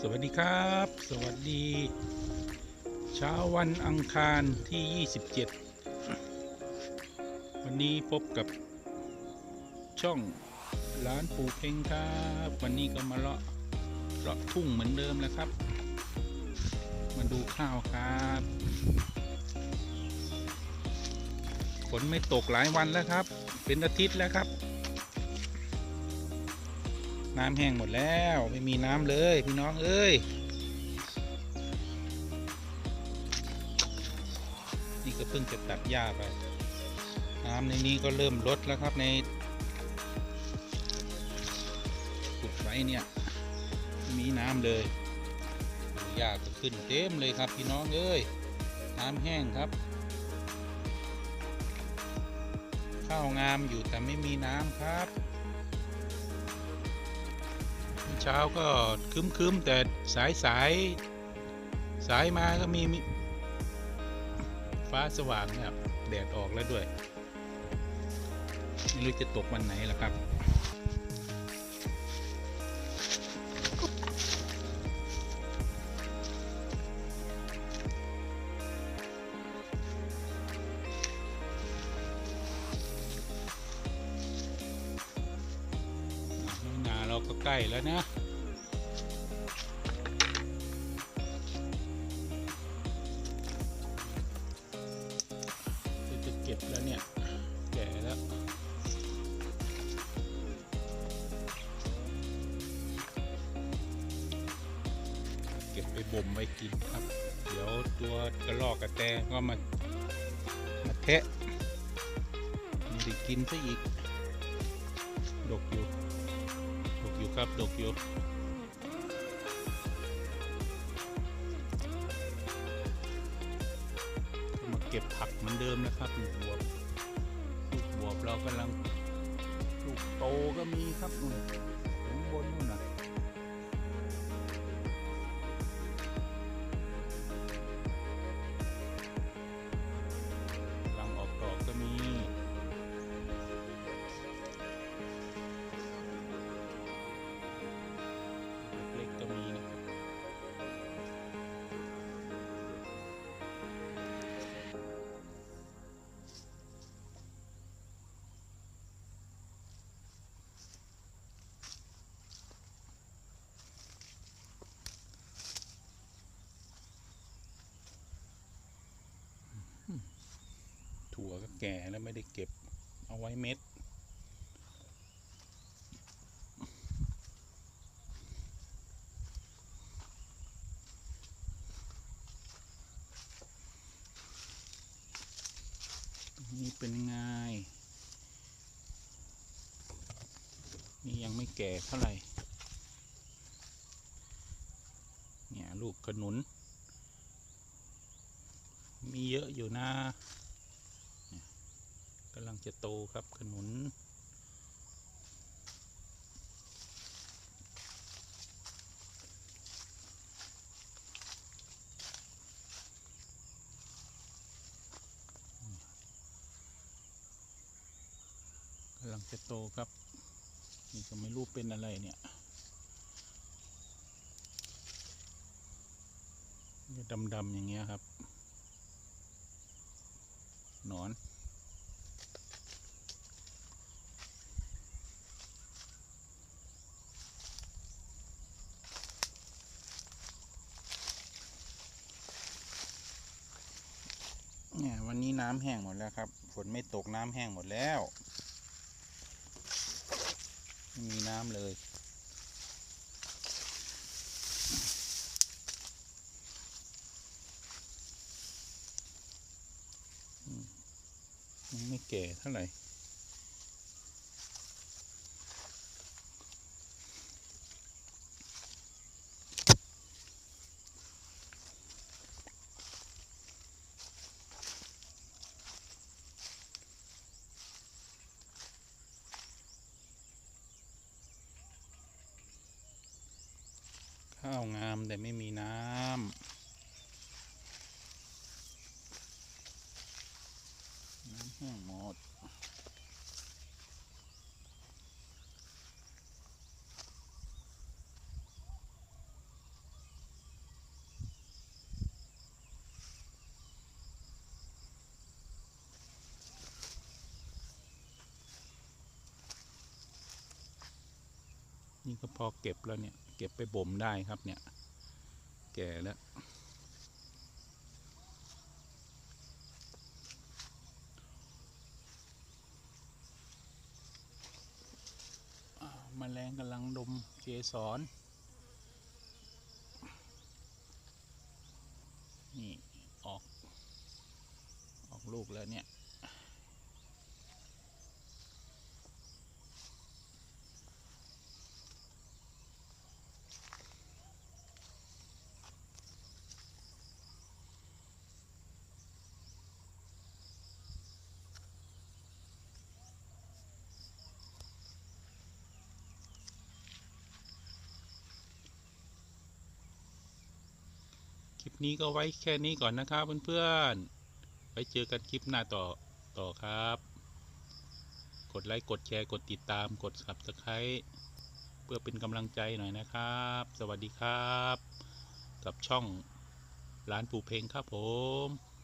สวัสดีครับ สวัสดี เช้าวันอังคารที่ 27 วันนี้พบกับช่องร้านปูเพ่งครับ วันนี้ก็มาเลาะเลาะทุ่งเหมือนเดิมแล้วครับ มาดูข้าวครับฝนไม่ตกหลายวันแล้วครับ เป็นอาทิตย์แล้วครับ น้ำแห้งหมดแล้วไม่มีน้ำเลยพี่น้องเอ้ยนี่ก็เพิ่งจะตัดหญ้าไป น้ำในนี้ก็เริ่มลดแล้วครับในขุดไว้เนี่ยไม่มีน้ำเลยหญ้าก็ขึ้นเต็มเลยครับพี่น้องเอ้ยน้ำแห้งครับ ข้าวงามอยู่แต่ไม่มีน้ำครับ เช้าก็คึ้มๆแต่สายสายสายมาก็มีมฟ้าสว่างเนี่ยแดดออกแล้วด้วยไม่รู้จะตกวันไหนล่ะครับนาเราก็ใกล้แล้วนะ เก็บแล้วเนี่ย แก่แล้วเก็บไปบ่มไว้กินครับ เดี๋ยวตัวกระรอกกระแตก็มามาแทะม่ได้กินซะอีก ดกอยู่ ดกอยู่ครับ ดกอยู่ เก็บผักเหมือนเดิมนะครับลูกบวบลูกบวบเรากำลังลูกโตก็มีครับนู่นถึงบนนู่นนะ แก่แล้วไม่ได้เก็บเอาไว้เม็ด นี่เป็นไงนี่ยังไม่แก่เท่าไหร่ เนี่ยลูกขนุน มีเยอะอยู่นะำลังจะโตครับขนุน กำลังจะโตครับ นี่ก็ไม่รู้เป็นอะไรเนี่ยดำๆอย่างเงี้ยครับหนอน วันนี้น้ำแห้งหมดแล้วครับ ฝนไม่ตกน้ำแห้งหมดแล้วไม่มีน้ำเลยไม่แก่เท่าไหร่ ข้าวงามแต่ไม่มีน้ำ น้ำแห้งหมดนี่ก็พอเก็บแล้วเนี่ย เก็บไปบ่มได้ครับเนี่ย แก่แล้วอ้าแมลงกำลังดมเกสรนี่ ออก ออกลูกแล้วเนี่ย ลิปนี้ก็ไว้แค่นี้ก่อนนะครับเพื่อนๆ ไว้เจอกันคลิปหน้าต่อต่อครับ กดไลค์ กดแชร์ กดติดตาม กด subscribe เพื่อเป็นกำลังใจหน่อยนะครับ สวัสดีครับ กับช่องร้านปูเพลงครับผม